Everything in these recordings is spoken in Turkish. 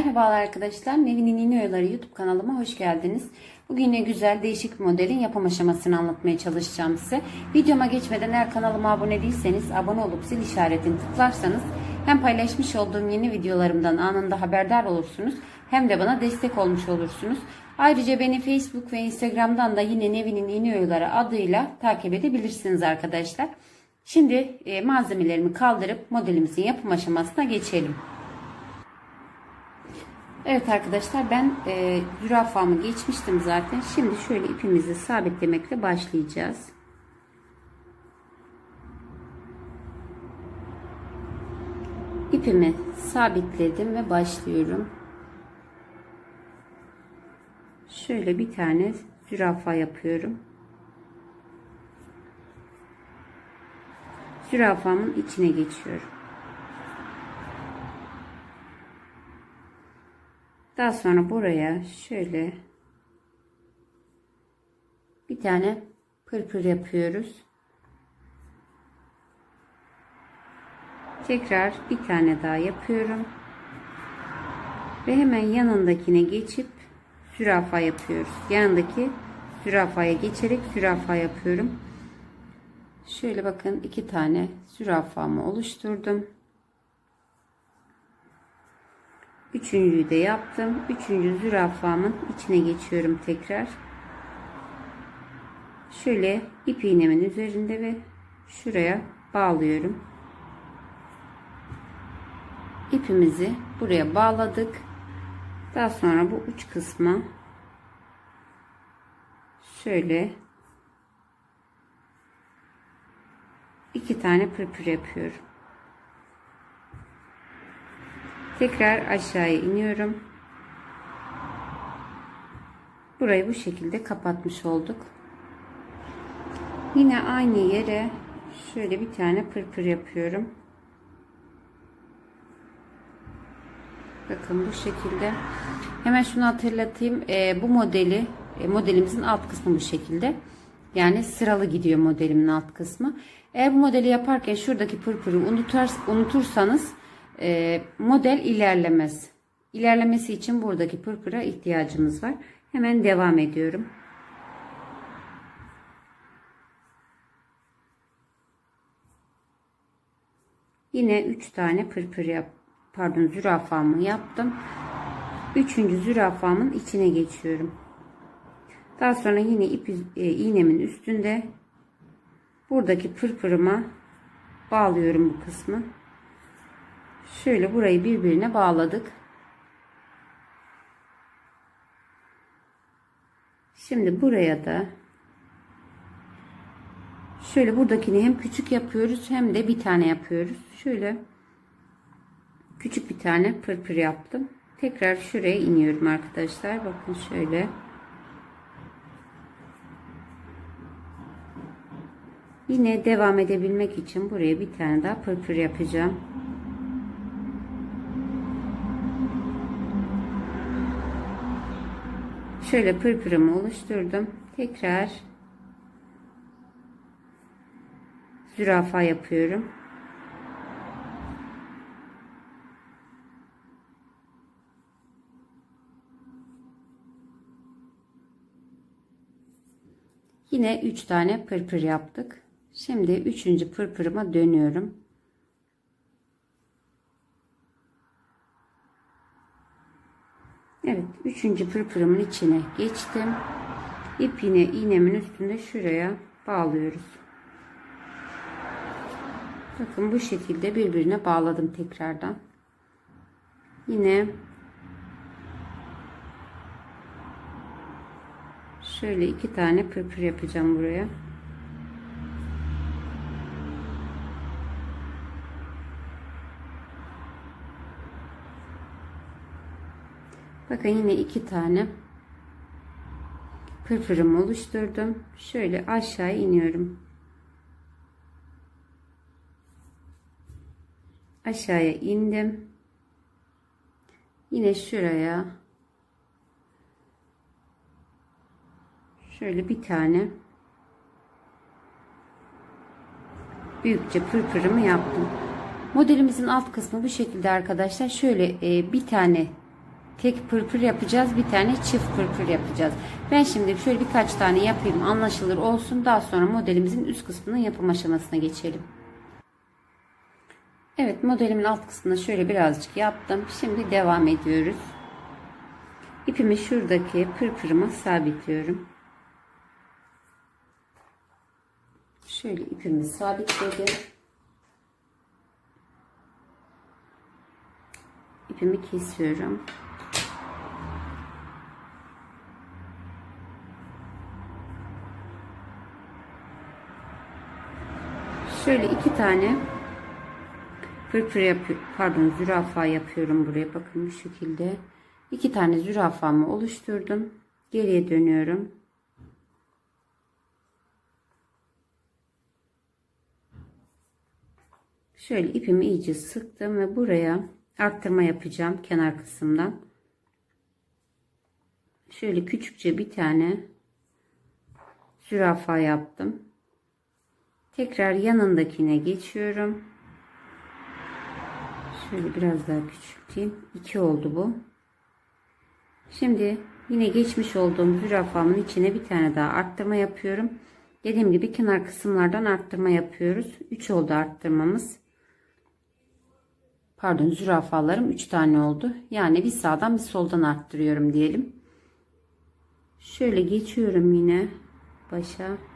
Merhabalar arkadaşlar. Nevin'in İğne Oyaları YouTube kanalıma hoş geldiniz. Bugün yine güzel değişik bir modelin yapım aşamasını anlatmaya çalışacağım size. Videoma geçmeden eğer kanalıma abone değilseniz abone olup zil işaretini tıklarsanız hem paylaşmış olduğum yeni videolarımdan anında haberdar olursunuz hem de bana destek olmuş olursunuz. Ayrıca beni Facebook ve Instagram'dan da yine Nevin'in İğne Oyaları adıyla takip edebilirsiniz arkadaşlar. Şimdi e, malzemelerimi kaldırıp modelimizin yapım aşamasına geçelim. Evet arkadaşlar ben e, zürafamı geçmiştim zaten. Şimdi şöyle ipimizi sabitlemekle başlayacağız. İpimi sabitledim ve başlıyorum. Şöyle bir tane zürafa yapıyorum. Zürafamın içine geçiyorum. Daha sonra buraya şöyle bir tane pırpır yapıyoruz. Tekrar bir tane daha yapıyorum. Ve hemen yanındakine geçip zürafa yapıyoruz. Yanındaki zürafaya geçerek zürafa yapıyorum. Şöyle bakın iki tane zürafamı oluşturdum. Üçüncüyü de yaptım. Üçüncü zürafamın içine geçiyorum tekrar. Şöyle ip iğnemin üzerinde ve şuraya bağlıyorum. İpimizi buraya bağladık. Daha sonra bu uç kısma şöyle iki tane pırpır yapıyorum. Tekrar aşağıya iniyorum. Burayı bu şekilde kapatmış olduk. Yine aynı yere şöyle bir tane pırpır yapıyorum. Bakın bu şekilde. Hemen şunu hatırlatayım. E, bu modeli e, modelimizin alt kısmı bu şekilde. Yani sıralı gidiyor modelimin alt kısmı. Eğer bu modeli yaparken şuradaki pırpırı unutur, unutursanız e, model ilerlemez. İlerlemesi için buradaki pırpıra ihtiyacımız var. Hemen devam ediyorum. Yine 3 tane pırpır yap pardon zürafamı yaptım. Üçüncü zürafamın içine geçiyorum. Daha sonra yine ip e, iğnemin üstünde buradaki pırpırıma bağlıyorum bu kısmı. Şöyle burayı birbirine bağladık. Şimdi buraya da şöyle buradakini hem küçük yapıyoruz hem de bir tane yapıyoruz. Şöyle küçük bir tane pırpır yaptım. Tekrar şuraya iniyorum arkadaşlar. Bakın şöyle. Yine devam edebilmek için buraya bir tane daha pırpır yapacağım. Şöyle pırpırımı oluşturdum. Tekrar zürafa yapıyorum. Yine 3 tane pırpır yaptık. Şimdi 3. pırpırıma dönüyorum. Evet, üçüncü pırpırımın içine geçtim. İpini iğnemin üstünde şuraya bağlıyoruz. Bakın bu şekilde birbirine bağladım tekrardan. Yine şöyle iki tane pırpır yapacağım buraya. Bakın yine iki tane pırpırımı oluşturdum. Şöyle aşağı iniyorum. Aşağıya indim. Yine şuraya şöyle bir tane büyükçe pırpırımı yaptım. Modelimizin alt kısmı bu şekilde arkadaşlar. Şöyle e, bir tane tek pırpır yapacağız. Bir tane çift pırpır yapacağız. Ben şimdi şöyle birkaç tane yapayım. Anlaşılır olsun. Daha sonra modelimizin üst kısmının yapım aşamasına geçelim. Evet modelimin alt kısmını şöyle birazcık yaptım. Şimdi devam ediyoruz. İpimi şuradaki pırpırıma sabitliyorum. Şöyle ipimi sabitledim. İpimi kesiyorum. Şöyle iki tane pırpır yapıyorum. Pardon zürafa yapıyorum buraya. Bakın bu şekilde. iki tane zürafamı oluşturdum. Geriye dönüyorum. Şöyle ipimi iyice sıktım ve buraya arttırma yapacağım kenar kısımdan. Şöyle küçükçe bir tane zürafa yaptım. Tekrar yanındakine geçiyorum. Şöyle biraz daha küçülteyim. 2 oldu bu. Şimdi yine geçmiş olduğum zürafamın içine bir tane daha arttırma yapıyorum. Dediğim gibi kenar kısımlardan arttırma yapıyoruz. 3 oldu arttırmamız. Pardon zürafalarım 3 tane oldu. Yani bir sağdan bir soldan arttırıyorum diyelim. Şöyle geçiyorum yine başa.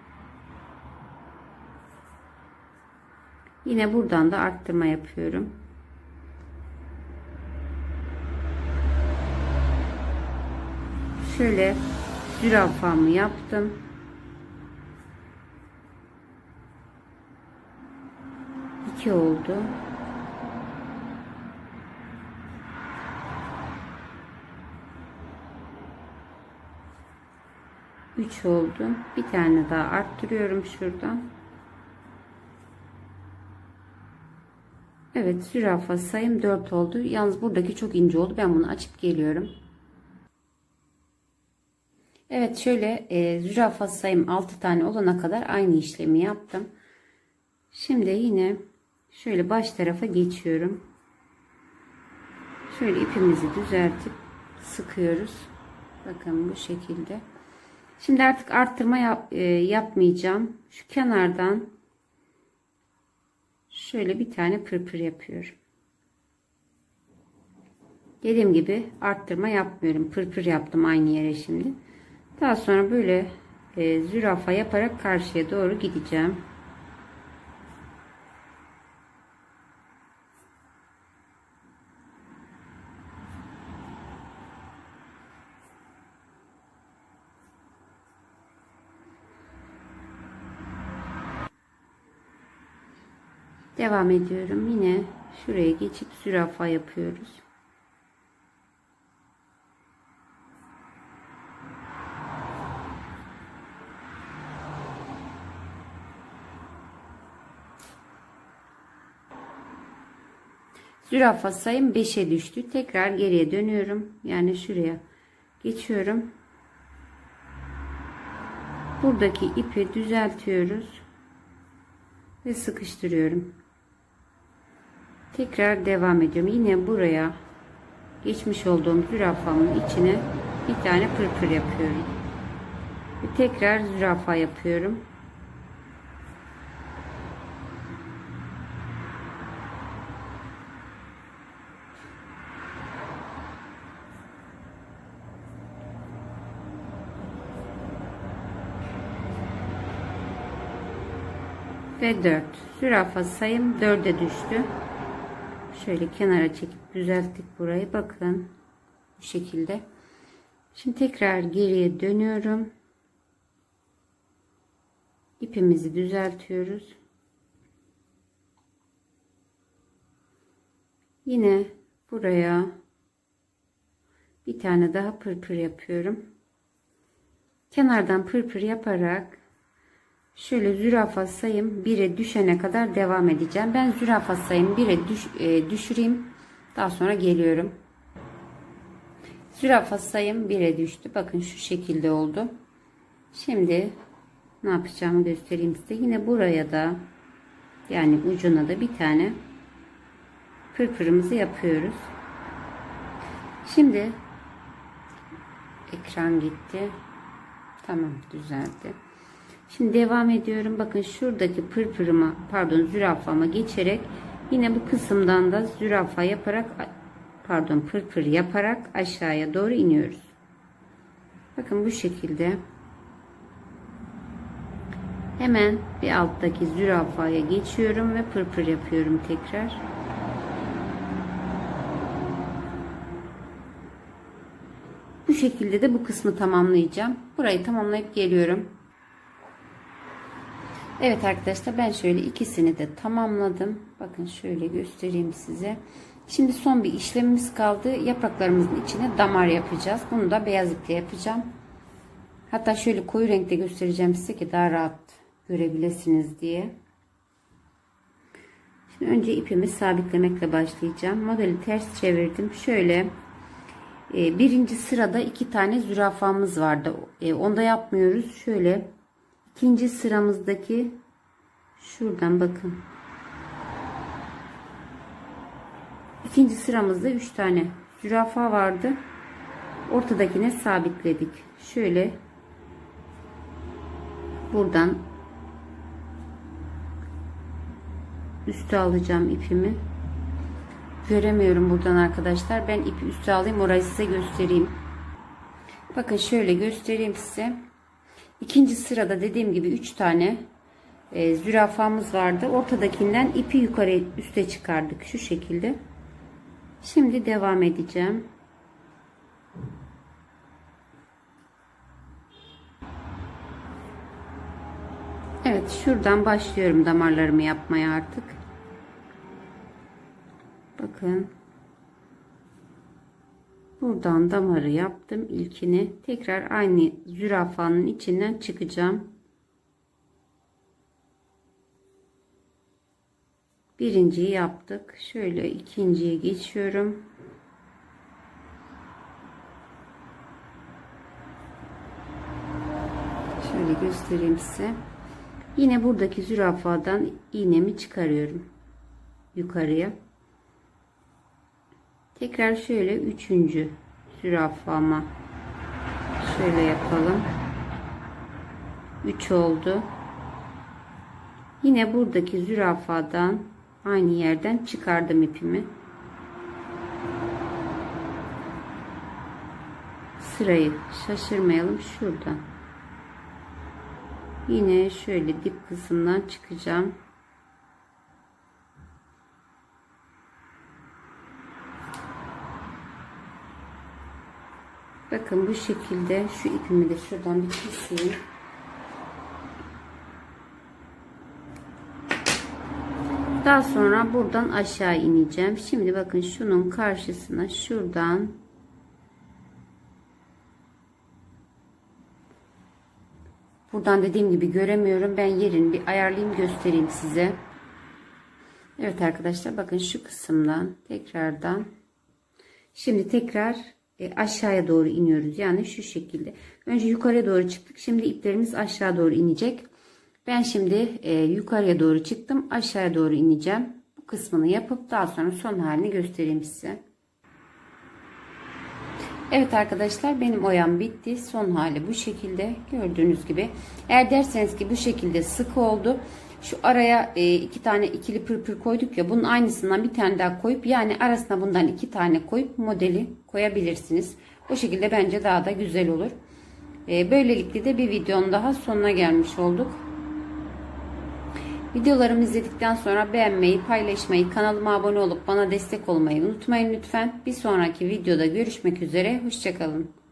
Yine buradan da arttırma yapıyorum. Şöyle zürafamı yaptım. İki oldu. Üç oldu. Bir tane daha arttırıyorum şuradan. Evet zürafa sayım 4 oldu. Yalnız buradaki çok ince oldu. Ben bunu açıp geliyorum. Evet şöyle e, zürafa sayım 6 tane olana kadar aynı işlemi yaptım. Şimdi yine şöyle baş tarafa geçiyorum. Şöyle ipimizi düzeltip sıkıyoruz. Bakın bu şekilde. Şimdi artık arttırma yap, e, yapmayacağım. Şu kenardan şöyle bir tane pırpır yapıyorum. Dediğim gibi arttırma yapmıyorum. Pırpır yaptım aynı yere şimdi. Daha sonra böyle e, zürafa yaparak karşıya doğru gideceğim. Devam ediyorum. Yine şuraya geçip zürafa yapıyoruz. Zürafa sayım 5'e düştü. Tekrar geriye dönüyorum. Yani şuraya geçiyorum. Buradaki ipi düzeltiyoruz ve sıkıştırıyorum. Tekrar devam ediyorum. Yine buraya geçmiş olduğum zürafamın içine bir tane pırpır yapıyorum. Ve tekrar zürafa yapıyorum. ve 4 zürafa sayım 4'e düştü şöyle kenara çekip düzelttik burayı. Bakın bu şekilde. Şimdi tekrar geriye dönüyorum. İpimizi düzeltiyoruz. Yine buraya bir tane daha pırpır yapıyorum. Kenardan pırpır yaparak Şöyle zürafa sayım 1'e düşene kadar devam edeceğim. Ben zürafa sayım 1'e düş, e, düşüreyim. Daha sonra geliyorum. Zürafa sayım 1'e düştü. Bakın şu şekilde oldu. Şimdi ne yapacağımı göstereyim size. Yine buraya da yani ucuna da bir tane pırpırımızı yapıyoruz. Şimdi ekran gitti. Tamam düzeldi. Şimdi devam ediyorum. Bakın şuradaki pırpırıma pardon zürafama geçerek yine bu kısımdan da zürafa yaparak pardon pırpır yaparak aşağıya doğru iniyoruz. Bakın bu şekilde hemen bir alttaki zürafaya geçiyorum ve pırpır yapıyorum tekrar. Bu şekilde de bu kısmı tamamlayacağım. Burayı tamamlayıp geliyorum. Evet arkadaşlar ben şöyle ikisini de tamamladım. Bakın şöyle göstereyim size. Şimdi son bir işlemimiz kaldı. Yapraklarımızın içine damar yapacağız. Bunu da beyaz iple yapacağım. Hatta şöyle koyu renkte göstereceğim size ki daha rahat görebilirsiniz diye. Şimdi önce ipimi sabitlemekle başlayacağım. Modeli ters çevirdim. Şöyle e, birinci sırada iki tane zürafamız vardı. E, onda yapmıyoruz. Şöyle ikinci sıramızdaki şuradan bakın. İkinci sıramızda üç tane zürafa vardı. Ortadakine sabitledik. Şöyle buradan üste alacağım ipimi. Göremiyorum buradan arkadaşlar. Ben ipi üste alayım. Orayı size göstereyim. Bakın şöyle göstereyim size. İkinci sırada dediğim gibi 3 tane e, zürafamız vardı. Ortadakinden ipi yukarı üste çıkardık. Şu şekilde. Şimdi devam edeceğim. Evet şuradan başlıyorum damarlarımı yapmaya artık. Bakın. Buradan damarı yaptım ilkini. Tekrar aynı zürafanın içinden çıkacağım. Birinciyi yaptık. Şöyle ikinciye geçiyorum. Şöyle göstereyim size. Yine buradaki zürafadan iğnemi çıkarıyorum. Yukarıya. Tekrar şöyle üçüncü zürafama şöyle yapalım. 3 oldu. Yine buradaki zürafadan aynı yerden çıkardım ipimi. Sırayı şaşırmayalım şuradan. Yine şöyle dip kısımdan çıkacağım. Bakın bu şekilde şu ipimi de şuradan bir keseyim. Daha sonra buradan aşağı ineceğim. Şimdi bakın şunun karşısına şuradan Buradan dediğim gibi göremiyorum. Ben yerini bir ayarlayayım göstereyim size. Evet arkadaşlar bakın şu kısımdan tekrardan şimdi tekrar e, aşağıya doğru iniyoruz. Yani şu şekilde. Önce yukarıya doğru çıktık. Şimdi iplerimiz aşağı doğru inecek. Ben şimdi e, yukarıya doğru çıktım. Aşağıya doğru ineceğim. Bu kısmını yapıp daha sonra son halini göstereyim size. Evet arkadaşlar benim oyam bitti. Son hali bu şekilde. Gördüğünüz gibi. Eğer derseniz ki bu şekilde sık oldu. Şu araya e, iki tane ikili pırpır koyduk ya. Bunun aynısından bir tane daha koyup yani arasına bundan iki tane koyup modeli koyabilirsiniz. O şekilde bence daha da güzel olur. E, böylelikle de bir videonun daha sonuna gelmiş olduk. Videolarımı izledikten sonra beğenmeyi, paylaşmayı, kanalıma abone olup bana destek olmayı unutmayın lütfen. Bir sonraki videoda görüşmek üzere. Hoşçakalın.